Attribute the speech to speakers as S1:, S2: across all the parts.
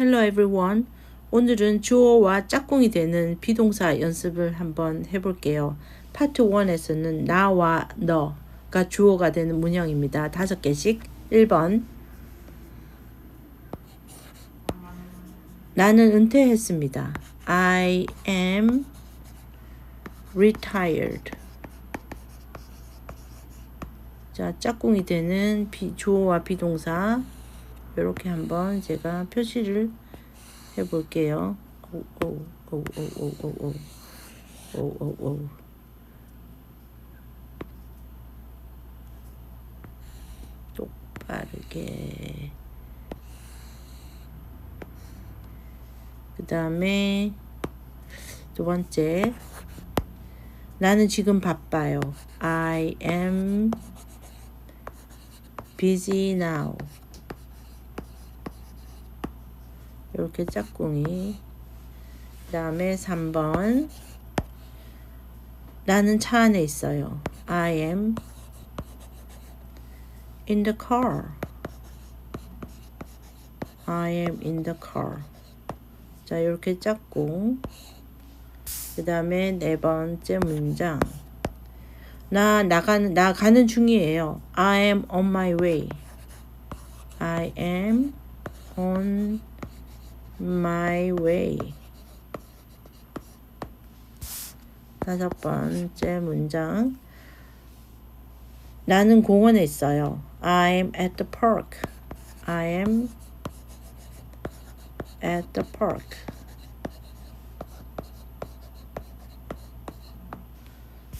S1: Hello everyone. 오늘은 주어와 짝꿍이 되는 비동사 연습을 한번 해볼게요. 파트 1에서는 나와 너가 주어가 되는 문형입니다. 다섯 개씩. 1번. 나는 은퇴했습니다. I am retired. 자, 짝꿍이 되는 비, 주어와 비동사 이렇게 한번 제가 표시를 해 볼게요. 오오오오오오오오오오 똑바르게 그 다음에 두 번째 나는 지금 바빠요. I am busy now. 이렇게 짝꿍이 그 다음에 3번 나는 차 안에 있어요. I am in the car. I am in the car. 자, 이렇게 짝꿍. 그 다음에 네 번째 문장. 나 나가는 나 가는 중이에요. I am on my way. I am on my way. 다섯 번째 문장. 나는 공원에 있어요. I'm at the park. I am at the park.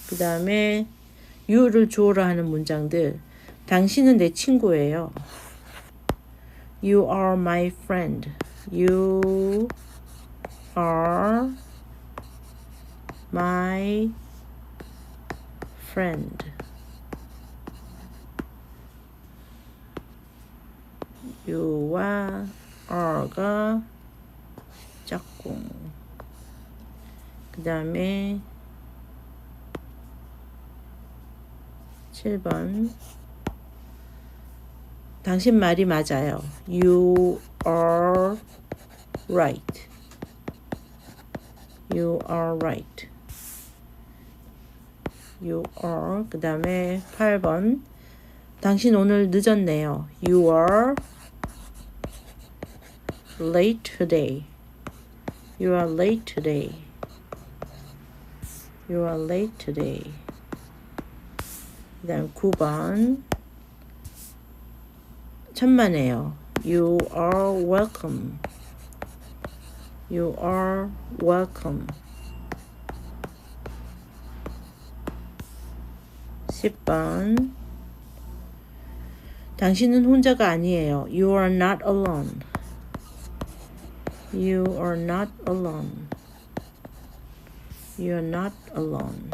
S1: 그 다음에 you를 주어로 하는 문장들. 당신은 내 친구예요. You are my friend. You are my friend. you와 are가 짝꿍. 그 다음에 7번 당신 말이 맞아요. You are right. You are right. You are 그 다음에 8번 당신 오늘 늦었네요. You are late today. You are late today. You are late today. 그 다음 9번 천만에요. You are welcome. You are welcome. 10번 당신은 혼자가 아니에요. You are not alone. You are not alone. You are not alone.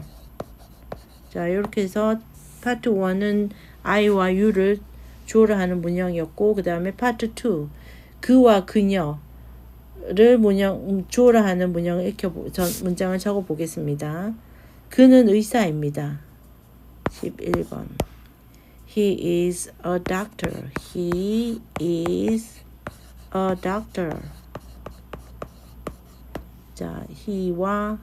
S1: 자, 이렇게 해서 파트 1은 I와 U를 주어로 하는 문형이었고 그 다음에 파트 2 그와 그녀 를 문형 주어로 하는 문형을 익혀 전 문장을 적어 보겠습니다. 그는 의사입니다. 11번 He is a doctor. He is a doctor. 자, he와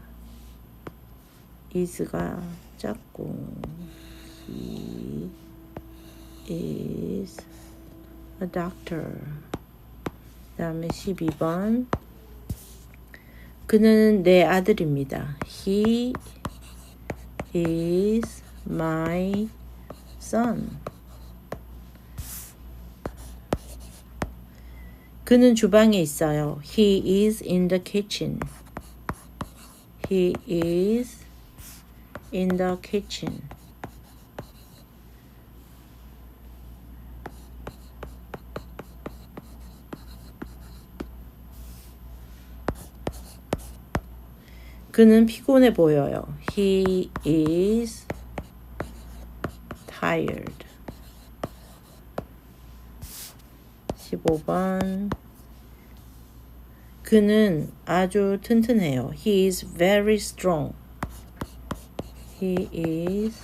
S1: is가 짝꿍. He is a doctor. 그 다음에 12번. 그는 내 아들입니다. He is my son. 그는 주방에 있어요. He is in the kitchen. He is in the kitchen. 그는 피곤해 보여요. He is tired. 15번. 그는 아주 튼튼해요. He is very strong. He is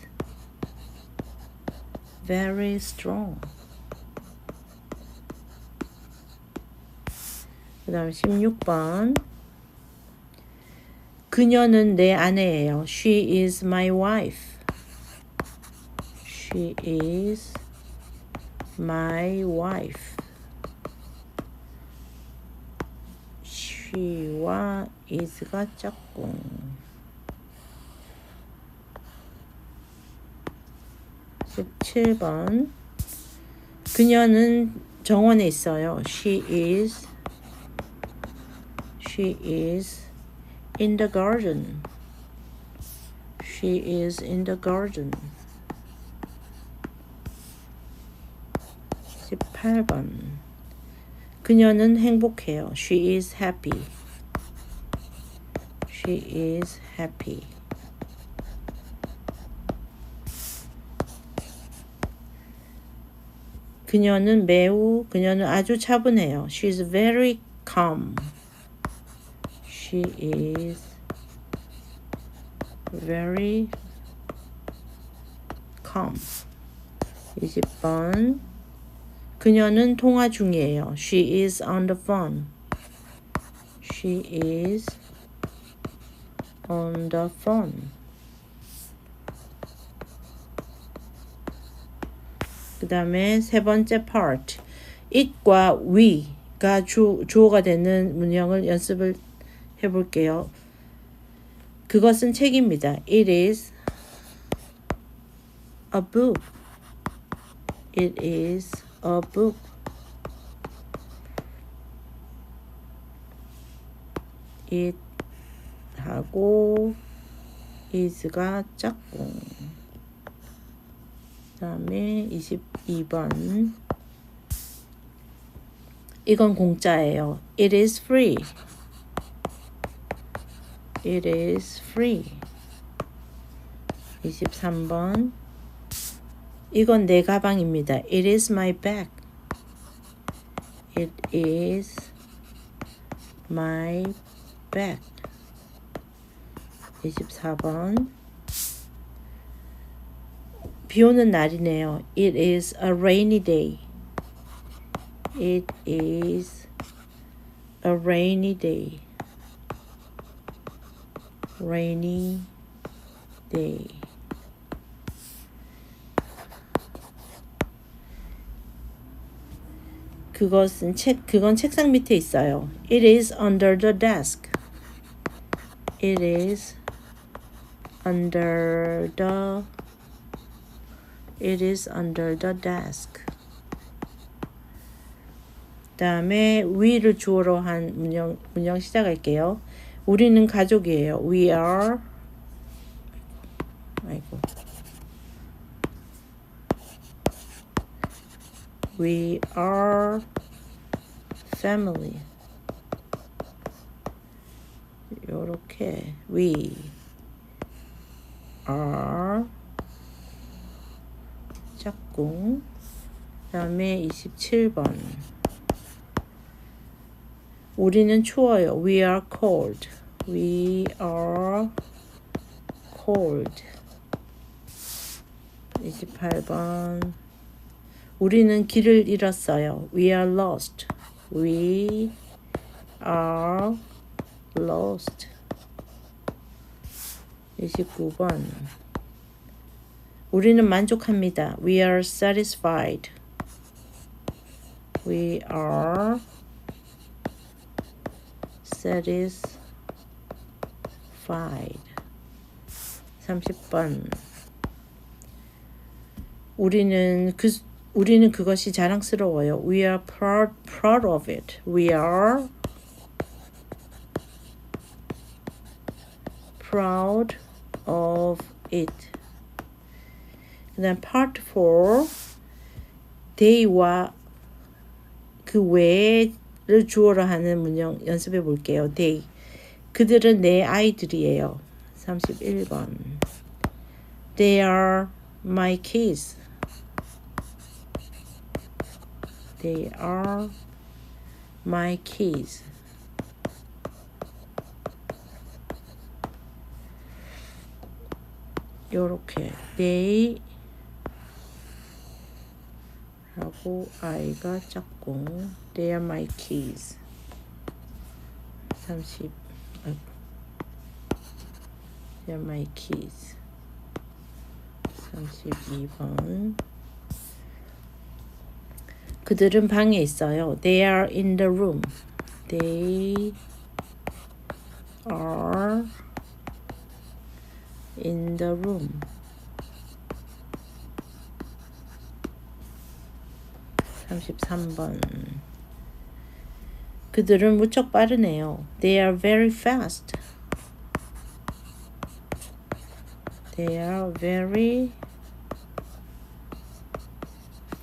S1: very strong. 그 다음 16번. 그녀는 내 아내예요. She is my wife. She is my wife. she와 is가 짝꿍. 17번. 그녀는 정원에 있어요. She is She is in the garden. She is in the garden. 18번. 그녀는 행복해요. She is happy. She is happy. 그녀는 매우 그녀는 아주 차분해요. She is very calm. She is very calm. 20번 그녀는 통화 중이에요. She is on the phone. She is on the phone. 그 다음에 세 번째 part. it과 we가 주, 주어가 되는 문형을 연습을 해볼게요. 그것은 책입니다. It is a book. It is a book. it 하고 is가 짝꿍. 그 다음에 22번. 이건 공짜예요. It is free. It is free. 23번. 이건 내 가방입니다. It is my bag. It is my bag. 24번. 비 오는 날이네요. It is a rainy day. It is a rainy day. Rainy day. It is under the desk. It is under the It is under the desk. 다음에 we를 주어로 한 문형 문형 시작할게요. 우리는 가족이에요. We are 아이고. We are family. 요렇게 we are 짝꿍 그 다음에 27번 우리는 추워요. We are cold. We are cold. 28번 우리는 길을 잃었어요. We are lost. We are lost. 29번 우리는 만족합니다. We are satisfied. We are satisfied. 30번 우리는 그 우리는 그것이 자랑스러워요. We are proud, proud of it. We are proud of it. 그 다음 part 4 they와 그 외를 주어로 하는 문형 연습해 볼게요. they 그들은 내 아이들이에요. 31번 They are my kids. They are my kids. 요렇게 they 하고 아이가 짝꿍 They are my kids. 30 아이고. They're my keys 32번 그들은 방에 있어요. They are in the room. They are in the room. 33번. 그들은 무척 빠르네요. They are very fast. They are very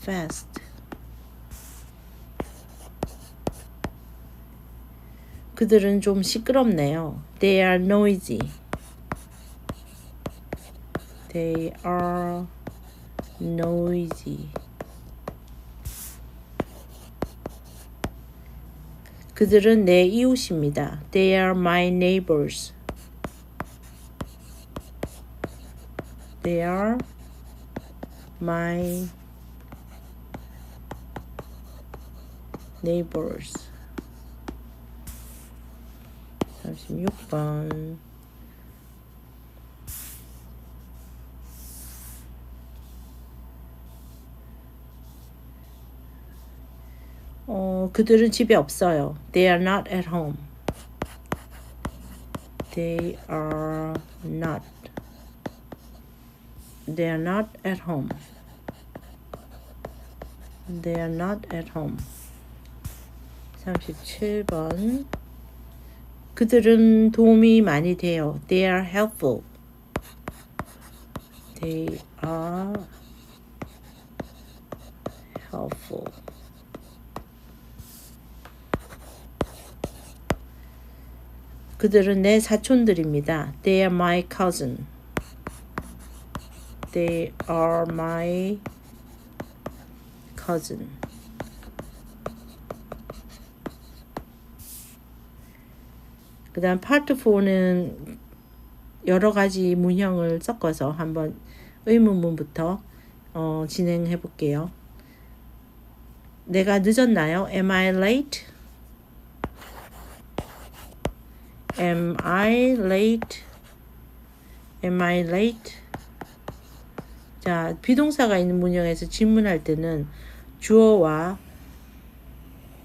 S1: fast. 그들은 좀 시끄럽네요. They are noisy. They are noisy. 그들은 내 이웃입니다. They are my neighbors. They are my neighbors. 36번. 어, 그들은 집에 없어요. They are not at home. They are not. They are not at home. They are not at home. 37번. 그들은 도움이 많이 돼요. They are helpful. They are helpful. 그들은 내 사촌들입니다. They are my cousin. They are my cousin. 그 다음 파트 4는 여러 가지 문형을 섞어서 한번 의문문부터 어, 진행해 볼게요. 내가 늦었나요? Am I late? Am I late? Am I late? 자, 비동사가 있는 문형에서 질문할 때는 주어와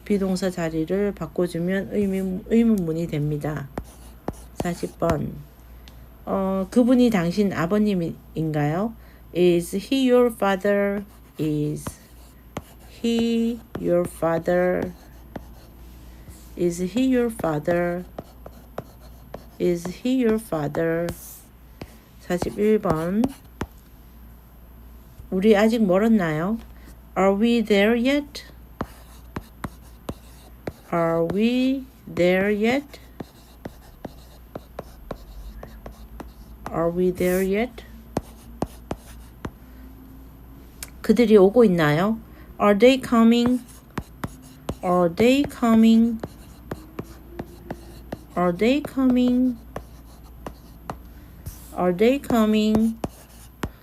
S1: 비동사 자리를 바꿔주면 의문, 의문문이 됩니다. 40번. 어, 그분이 당신 아버님인가요? Is he your father? Is he your father? Is he your father? Is he your father? 41번. 우리 아직 멀었나요? Are we there yet? Are we there yet? Are we there yet? 그들이 오고 있나요? Are they coming? Are they coming? Are they coming? Are they coming?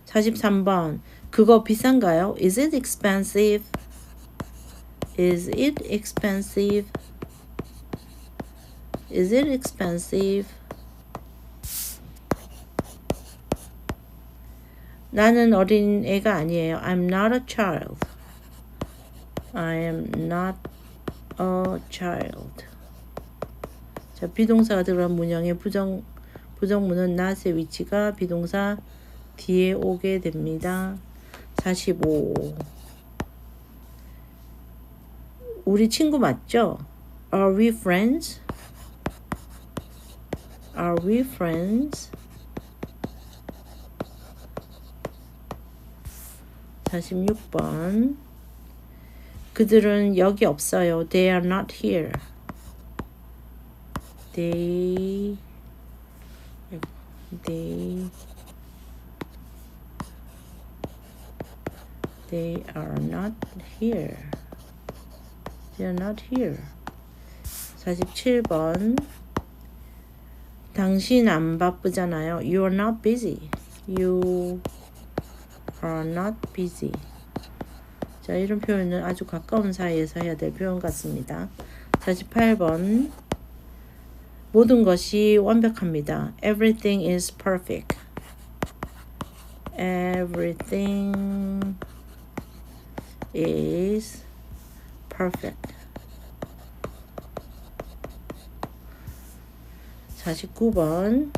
S1: 43번. 그거 비싼가요? Is it expensive? Is it expensive? Is it expensive? 나는 어린 애가 아니에요. I'm not a child. I am not a child. 자, 비동사가 들어간 문형의 부정 부정문은 not의 위치가 비동사 뒤에 오게 됩니다. 45. 우리 친구 맞죠? Are we friends? Are we friends? 46번. 그들은 여기 없어요. They are not here. They they they are not here. They are not here. 47번. 당신 안 바쁘잖아요. You are not busy. You are not busy. 자, 이런 표현은 아주 가까운 사이에서 해야 될 표현 같습니다. 48번. 모든 것이 완벽합니다. Everything is perfect. Everything is perfect. 49번.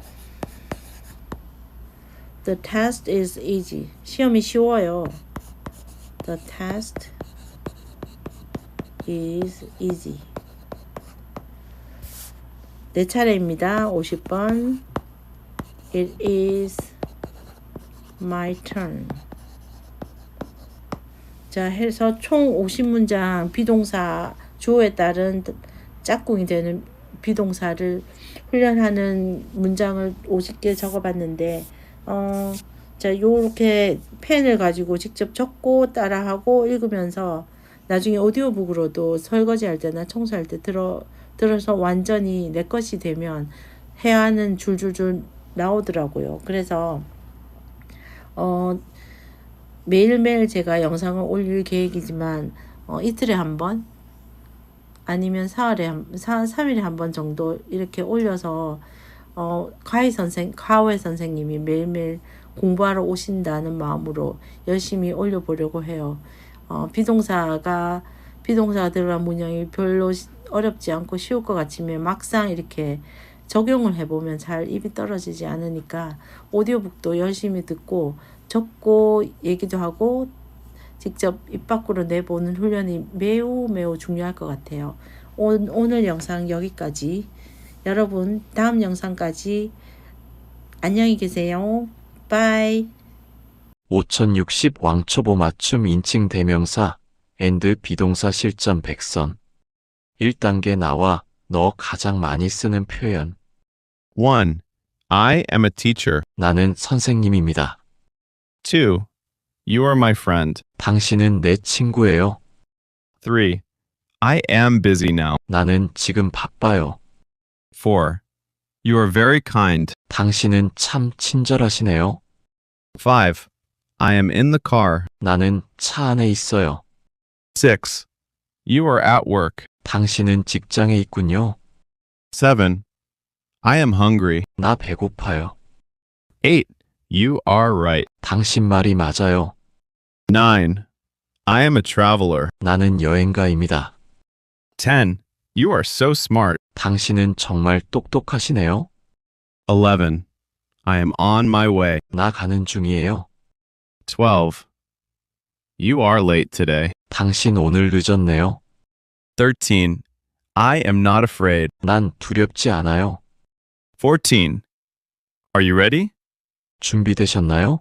S1: The test is easy. 시험이 쉬워요. The test is easy. 네 차례입니다. 50번. It is my turn. 자, 해서 총 50문장 비동사 주어에 따른 짝꿍이 되는 비동사를 훈련하는 문장을 50개 적어봤는데, 어, 자, 요렇게 펜을 가지고 직접 적고 따라하고 읽으면서 나중에 오디오북으로도 설거지할 때나 청소할 때 들어, 들어서 완전히 내 것이 되면 하는 줄줄줄 나오더라고요. 그래서, 어, 매일매일 제가 영상을 올릴 계획이지만, 어, 이틀에 한 번, 아니면 사흘에 한, 사, 3일에 한 번 정도 이렇게 올려서, 어, 가희 선생, 가회 선생님이 매일매일 공부하러 오신다는 마음으로 열심히 올려보려고 해요. 어, 비동사가, 비동사가 들어간 문장이 별로 시- 어렵지 않고 쉬울 것 같지만 막상 이렇게 적용을 해보면 잘 입이 떨어지지 않으니까 오디오북도 열심히 듣고 적고 얘기도 하고 직접 입 밖으로 내보는 훈련이 매우 매우 중요할 것 같아요. 오, 오늘 영상 여기까지. 여러분 다음 영상까지 안녕히 계세요. 바이.
S2: 5060 왕초보 맞춤 인칭 대명사 and 비동사 실전 백선 1단계 나와 너 가장 많이 쓰는 표현
S3: 1. I am a teacher.
S2: 나는 선생님입니다.
S3: 2. You are my friend.
S2: 당신은 내 친구예요.
S3: 3. I am busy now.
S2: 나는 지금 바빠요.
S3: 4. You are very kind.
S2: 당신은 참 친절하시네요.
S3: 5. I am in the car.
S2: 나는 차 안에 있어요.
S3: 6. You are at work.
S2: 당신은 직장에 있군요.
S3: 7. I am hungry.
S2: 나 배고파요.
S3: 8. You are right.
S2: 당신 말이 맞아요.
S3: 9. I am a traveler.
S2: 나는 여행가입니다.
S3: 10. You are so smart.
S2: 당신은 정말 똑똑하시네요.
S3: 11. I am on my way.
S2: 나 가는 중이에요.
S3: 12. You are late today.
S2: 당신 오늘 늦었네요.
S3: 13. I am not afraid.
S2: 난 두렵지 않아요.
S3: 14. Are you ready?
S2: 준비되셨나요?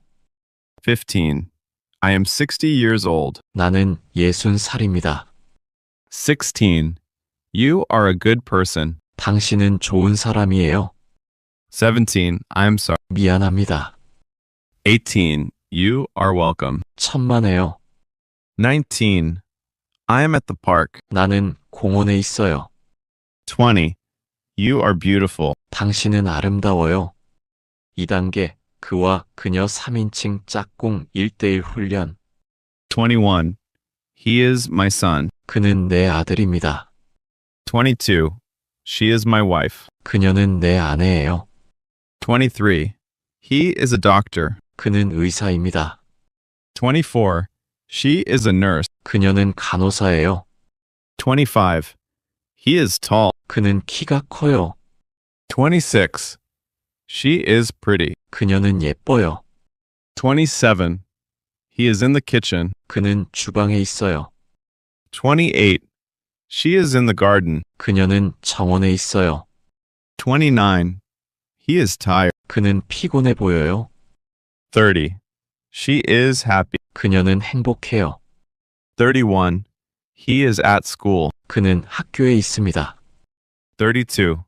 S3: 15. I am 60 years old.
S2: 나는 예순 살입니다.
S3: 16. You are a good person.
S2: 당신은 좋은 사람이에요.
S3: 17. I'm sorry.
S2: 미안합니다.
S3: 18. You are welcome.
S2: 천만에요.
S3: 19. I am at the park.
S2: 나는 공원에 있어요.
S3: 20. You are beautiful.
S2: 당신은 아름다워요. 2단계 그와 그녀 3인칭 짝꿍 1대1 훈련.
S3: 21. He is my son.
S2: 그는 내 아들입니다.
S3: 22. She is my wife.
S2: 그녀는 내 아내예요.
S3: 23. He is a doctor.
S2: 그는 의사입니다.
S3: 24. She is a nurse.
S2: 그녀는 간호사예요.
S3: 25. He is tall.
S2: 그는 키가 커요.
S3: 26. She is pretty.
S2: 그녀는 예뻐요.
S3: 27. He is in the kitchen.
S2: 그는 주방에 있어요.
S3: 28. She is in the garden.
S2: 그녀는 정원에 있어요.
S3: 29. He is tired.
S2: 그는 피곤해 보여요.
S3: 30. She is happy.
S2: 그녀는 행복해요.
S3: 31. He is at school.
S2: 그는 학교에 있습니다.
S3: 32.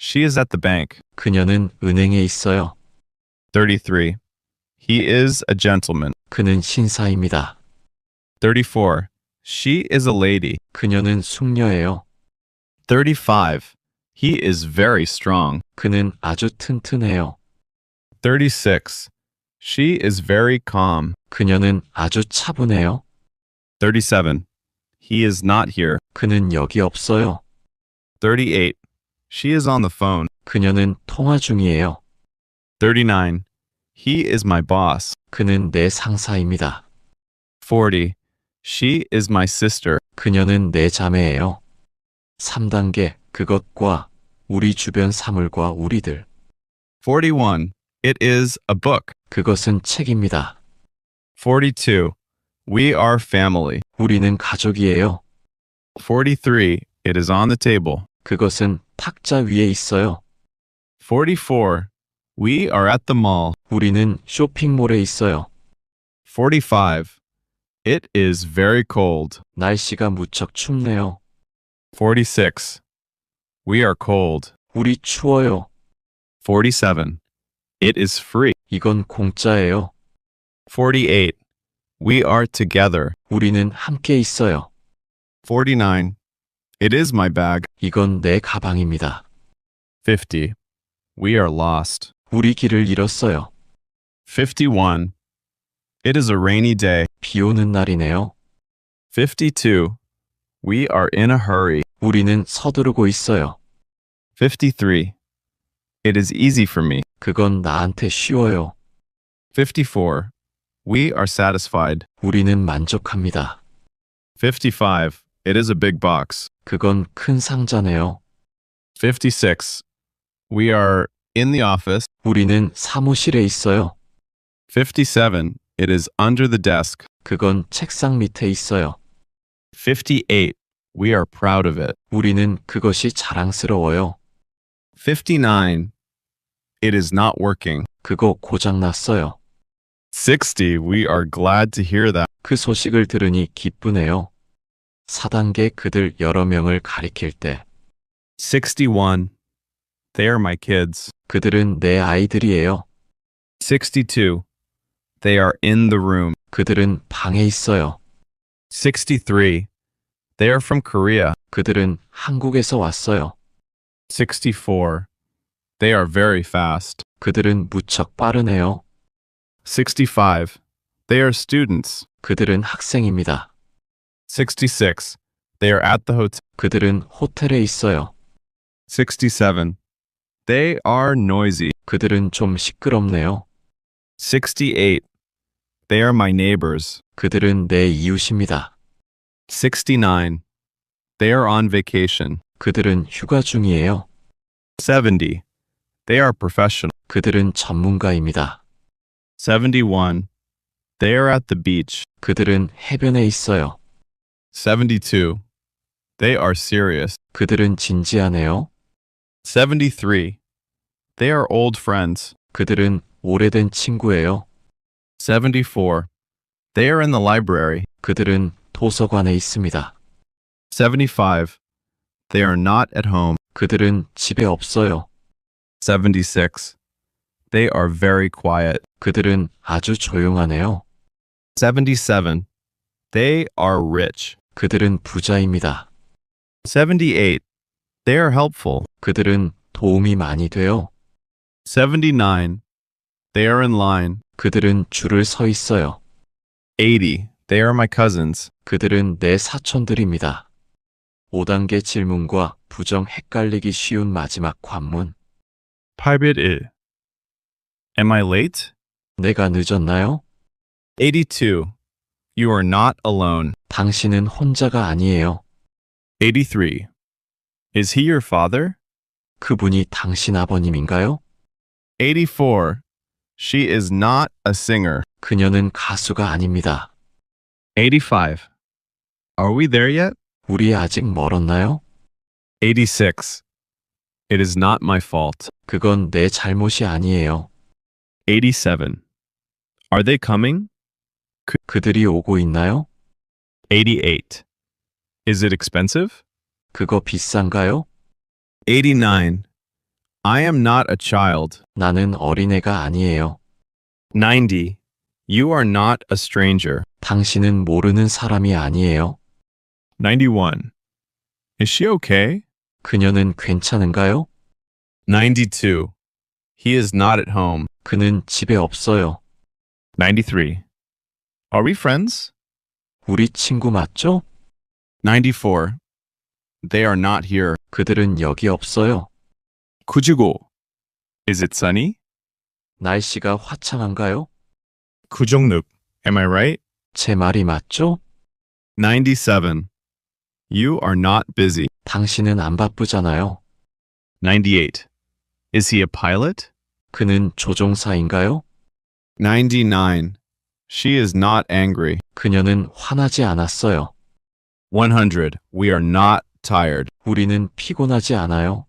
S3: She is at the bank.
S2: 그녀는 은행에 있어요.
S3: 33. He is a gentleman.
S2: 그는 신사입니다.
S3: 34. She is a lady.
S2: 그녀는 숙녀예요.
S3: 35. He is very strong.
S2: 그는 아주 튼튼해요.
S3: 36. She is very calm.
S2: 그녀는 아주 차분해요.
S3: 37. He is not here.
S2: 그는 여기 없어요.
S3: 38. She is on the phone.
S2: 그녀는 통화 중이에요.
S3: 39. He is my boss.
S2: 그는 내 상사입니다.
S3: 40. She is my sister.
S2: 그녀는 내 자매예요. 3단계 그것과 우리 주변 사물과 우리들.
S3: 41. It is a book.
S2: 그것은 책입니다.
S3: 42. We are family.
S2: 우리는 가족이에요.
S3: 43. It is on the table.
S2: 그것은 탁자 위에 있어요.
S3: 44. We are at the mall.
S2: 우리는 쇼핑몰에 있어요.
S3: 45. It is very cold.
S2: 날씨가 무척 춥네요.
S3: 46. We are cold.
S2: 우리 추워요.
S3: 47. It is free.
S2: 이건 공짜예요.
S3: 48. We are together.
S2: 우리는 함께 있어요.
S3: 49. It is my bag.
S2: 이건 내 가방입니다.
S3: 50. We are lost.
S2: 우리 길을 잃었어요.
S3: 51. It is a rainy day.
S2: 비 오는 날이네요.
S3: 52. We are in a hurry.
S2: 우리는 서두르고 있어요.
S3: 53. It is easy for me.
S2: 그건 나한테 쉬워요.
S3: 54. We are satisfied.
S2: 우리는 만족합니다.
S3: 55. It is a big box.
S2: 그건 큰 상자네요.
S3: 56. We are in the office.
S2: 우리는 사무실에 있어요.
S3: 57. It is under the desk.
S2: 그건 책상 밑에 있어요.
S3: 58. We are proud of it.
S2: 우리는 그것이 자랑스러워요.
S3: 59. It is not working.
S2: 그거 고장 났어요.
S3: 60. We are glad to hear that.
S2: 그 소식을 들으니 기쁘네요. 4단계 그들 여러 명을 가리킬 때
S3: 61. They are my kids.
S2: 그들은 내 아이들이에요.
S3: 62. They are in the room.
S2: 그들은 방에 있어요.
S3: 63. They are from Korea.
S2: 그들은 한국에서 왔어요.
S3: 64. They are very fast.
S2: 그들은 무척 빠르네요.
S3: 65. They are students.
S2: 그들은 학생입니다.
S3: 66. They are at the hotel.
S2: 그들은 호텔에 있어요.
S3: 67. They are noisy.
S2: 그들은 좀 시끄럽네요.
S3: 68. They are my neighbors.
S2: 그들은 내 이웃입니다.
S3: 69. They are on vacation.
S2: 그들은 휴가 중이에요.
S3: 70. They are professional.
S2: 그들은 전문가입니다.
S3: 71. They are at the beach.
S2: 그들은 해변에 있어요.
S3: 72. They are serious.
S2: 그들은 진지하네요.
S3: 73. They are old friends.
S2: 그들은 오래된 친구예요.
S3: 74. They are in the library.
S2: 그들은 도서관에 있습니다.
S3: 75. They are not at home.
S2: 그들은 집에 없어요.
S3: 76. They are very quiet.
S2: 그들은 아주 조용하네요.
S3: 77. They are rich.
S2: 그들은 부자입니다.
S3: 78. They are helpful.
S2: 그들은 도움이 많이 돼요.
S3: 79. They are in line.
S2: 그들은 줄을 서 있어요.
S3: 80. They are my cousins.
S2: 그들은 내 사촌들입니다. 5단계 질문과 부정 헷갈리기 쉬운 마지막 관문.
S3: 8bit Am I late?
S2: 내가 늦었나요?
S3: 82. You are not alone.
S2: 당신은 혼자가 아니에요.
S3: 83. Is he your father?
S2: 그분이 당신 아버님인가요?
S3: 84. She is not a singer.
S2: 그녀는 가수가 아닙니다.
S3: 85. Are we there yet?
S2: 우리 아직 멀었나요?
S3: 86. It is not my fault.
S2: 그건 내 잘못이 아니에요.
S3: 87. Are they coming?
S2: 그들이 오고 있나요?
S3: 88. Is it expensive?
S2: 그거 비싼가요?
S3: 89. I am not a child.
S2: 나는 어린애가 아니에요.
S3: 90. You are not a stranger.
S2: 당신은 모르는 사람이 아니에요.
S3: 91. Is she okay?
S2: 그녀는 괜찮은가요?
S3: 92. He is not at home.
S2: 그는 집에 없어요.
S3: 93. Are we friends?
S2: 우리 친구 맞죠?
S3: 94. They are not here.
S2: 그들은 여기 없어요.
S3: 99. Is it sunny?
S2: 날씨가 화창한가요?
S3: 96. Am I right?
S2: 제 말이 맞죠?
S3: 97. You are not busy.
S2: 당신은 안 바쁘잖아요.
S3: 98. Is he a pilot?
S2: 그는 조종사인가요?
S3: 99. She is not angry.
S2: 그녀는 화나지 않았어요.
S3: 100. We are not tired.
S2: 우리는 피곤하지 않아요.